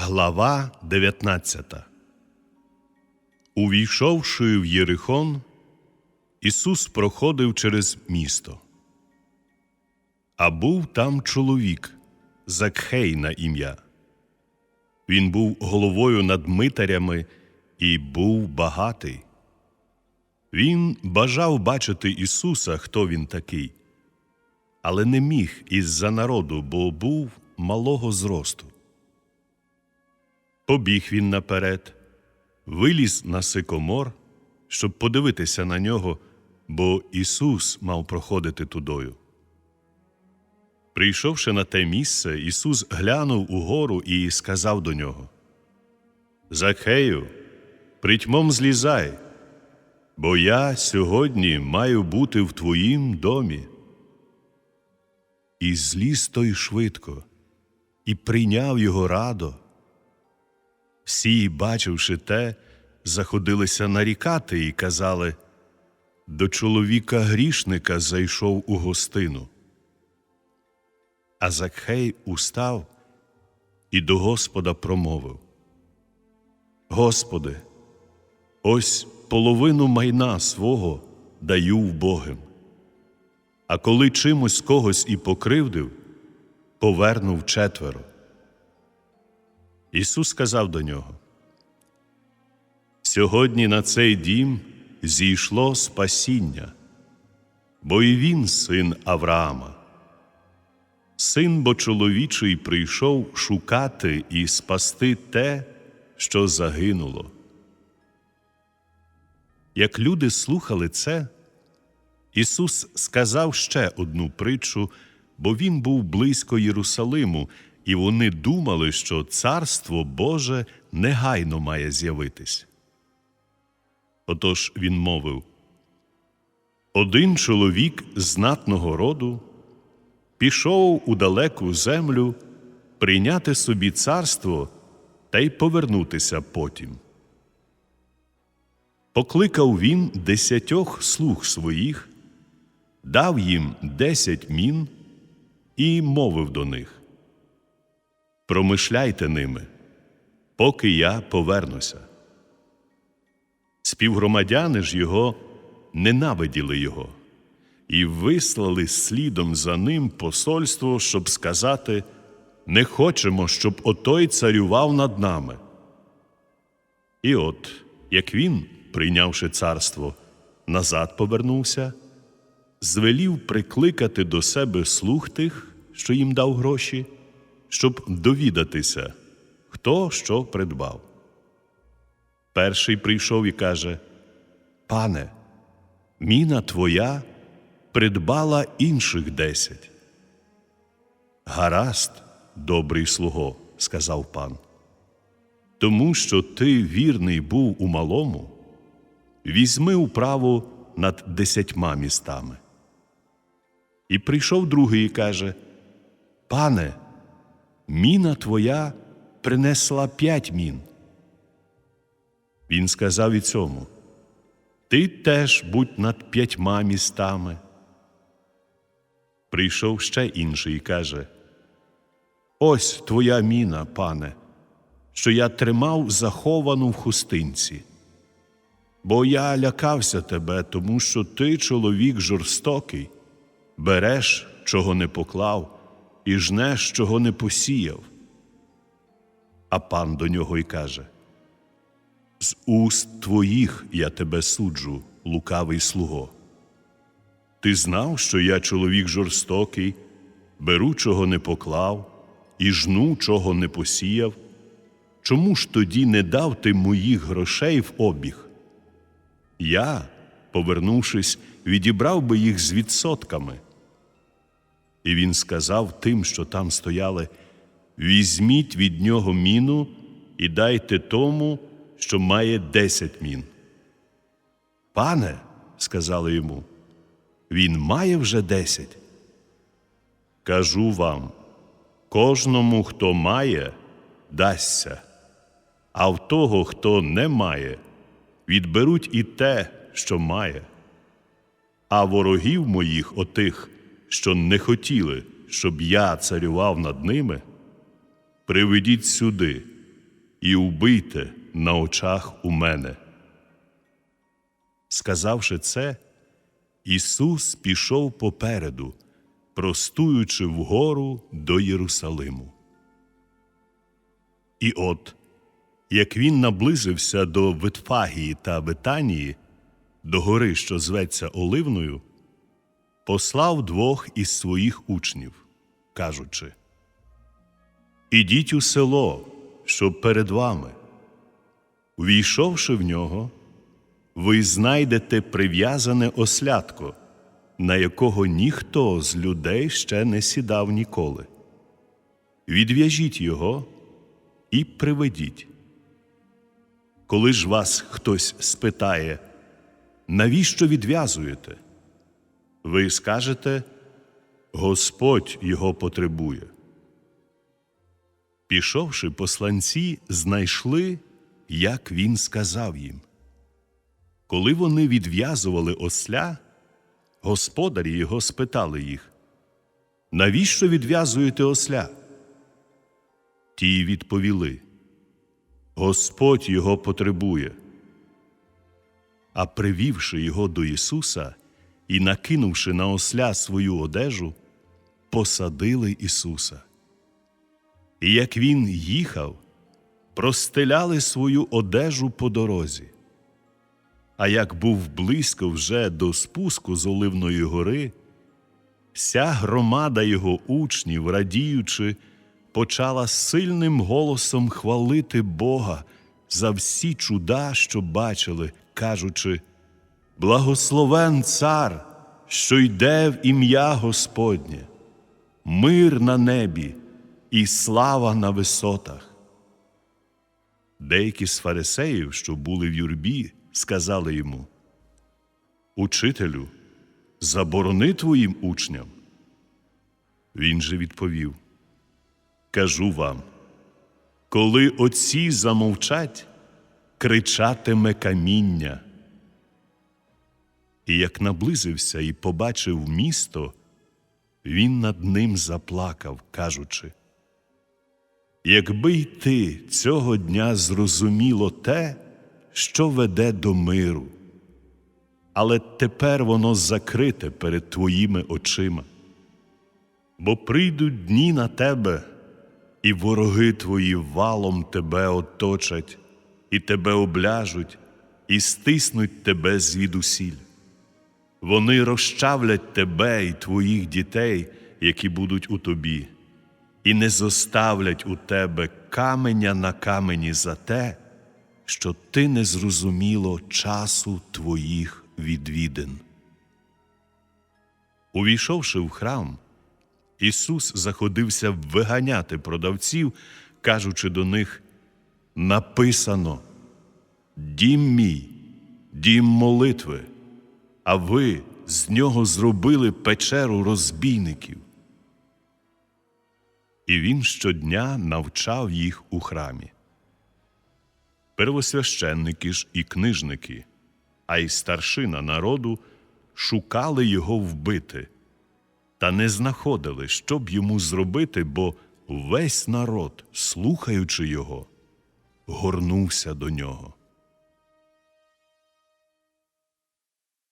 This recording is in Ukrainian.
Глава 19 Увійшовши в Єрихон, Ісус проходив через місто. А був там чоловік, Закхей на ім'я. Він був головою над митарями і був багатий. Він бажав бачити Ісуса, хто він такий, але не міг із-за народу, бо був малого зросту. Побіг він наперед, виліз на сикомор, щоб подивитися на нього, бо Ісус мав проходити тудою. Прийшовши на те місце, Ісус глянув угору і сказав до нього: Закхею, притьмом злізай, бо я сьогодні маю бути в твоїм домі. І зліз той швидко, і прийняв його радо. Всі, бачивши те, заходилися нарікати і казали до чоловіка грішника зайшов у гостину. А Закхей устав і до Господа промовив: Господи, ось половину майна свого даю в Богим, а коли чимось когось і покривдив, повернув четверо. Ісус сказав до нього: Сьогодні на цей дім зійшло спасіння, бо і він син Авраама. Син бо чоловічий прийшов шукати і спасти те, що загинуло. Як люди слухали це, Ісус сказав ще одну притчу, бо Він був близько Єрусалиму, і вони думали, що Царство Боже негайно має з'явитись. Отож він мовив: Один чоловік знатного роду пішов у далеку землю прийняти собі царство та й повернутися потім. Покликав він десятьох слуг своїх, дав їм десять мін і мовив до них Промишляйте ними, поки я повернуся. Співгромадяни ж його ненавиділи його і вислали слідом за ним посольство, щоб сказати не хочемо, щоб отой царював над нами. І от, як він, прийнявши царство, назад повернувся, звелів прикликати до себе слуг тих, що їм дав гроші, щоб довідатися, хто що придбав. Перший прийшов і каже: Пане, міна твоя придбала інших десять. Гаразд, добрий слуго, сказав пан. Тому що ти вірний був у малому, візьми управу над десятьма містами. І прийшов другий і каже: Пане, міна твоя принесла п'ять мін. Він сказав і цьому: Ти теж будь над п'ятьма містами. Прийшов ще інший і каже: Ось твоя міна, пане, що я тримав заховану в хустинці. Бо я лякався тебе, тому що ти, чоловік жорстокий, береш, чого не поклав, і жнеш, чого не посіяв. А пан до нього й каже: З уст твоїх я тебе суджу, лукавий слуго. Ти знав, що я чоловік жорстокий, беру, чого не поклав, і жну, чого не посіяв. Чому ж тоді не дав ти моїх грошей в обіг? Я, повернувшись, відібрав би їх з відсотками. І він сказав тим, що там стояли: Візьміть від нього міну і дайте тому, що має десять мін. Пане, сказали йому, він має вже десять. Кажу вам, кожному, хто має, дасться, а в того, хто не має, відберуть і те, що має. А ворогів моїх отих, що не хотіли, щоб я царював над ними, приведіть сюди і убийте на очах у мене. Сказавши це, Ісус пішов попереду, простуючи вгору до Єрусалиму. І от, як він наблизився до Витфагії та Витанії, до гори, що зветься Оливною, послав двох із своїх учнів, кажучи: Ідіть у село, що перед вами. Увійшовши в нього, ви знайдете прив'язане ослядко, на якого ніхто з людей ще не сідав ніколи. Відв'яжіть його і приведіть. Коли ж вас хтось спитає, навіщо відв'язуєте? Ви скажете, Господь його потребує. Пішовши посланці, знайшли, як він сказав їм. Коли вони відв'язували осля, господарі його спитали їх, навіщо відв'язуєте осля? Ті відповіли, Господь його потребує. А привівши його до Ісуса і накинувши на осля свою одежу, посадили Ісуса. І як він їхав, простеляли свою одежу по дорозі. А як був близько вже до спуску з Оливної гори, вся громада його учнів, радіючи, почала сильним голосом хвалити Бога за всі чуда, що бачили, кажучи: Благословен цар, що йде в ім'я Господнє, мир на небі і слава на висотах. Деякі з фарисеїв, що були в юрбі, сказали йому: Учителю, заборони твоїм учням. Він же відповів: Кажу вам, коли отці замовчать, кричатиме каміння. І як наблизився і побачив місто, він над ним заплакав, кажучи: Якби й ти цього дня зрозуміло те, що веде до миру, але тепер воно закрите перед твоїми очима. Бо прийдуть дні на тебе, і вороги твої валом тебе оточать, і тебе обляжуть, і стиснуть тебе звідусіль. Вони розчавлять тебе і твоїх дітей, які будуть у тобі, і не зоставлять у тебе каменя на камені за те, що ти не зрозуміло часу твоїх відвідин. Увійшовши в храм, Ісус заходився виганяти продавців, кажучи до них: Написано: Дім мій, дім молитви, а ви з нього зробили печеру розбійників. І він щодня навчав їх у храмі. Первосвященники ж і книжники, а й старшина народу шукали його вбити, та не знаходили, що б йому зробити, бо весь народ, слухаючи його, горнувся до нього.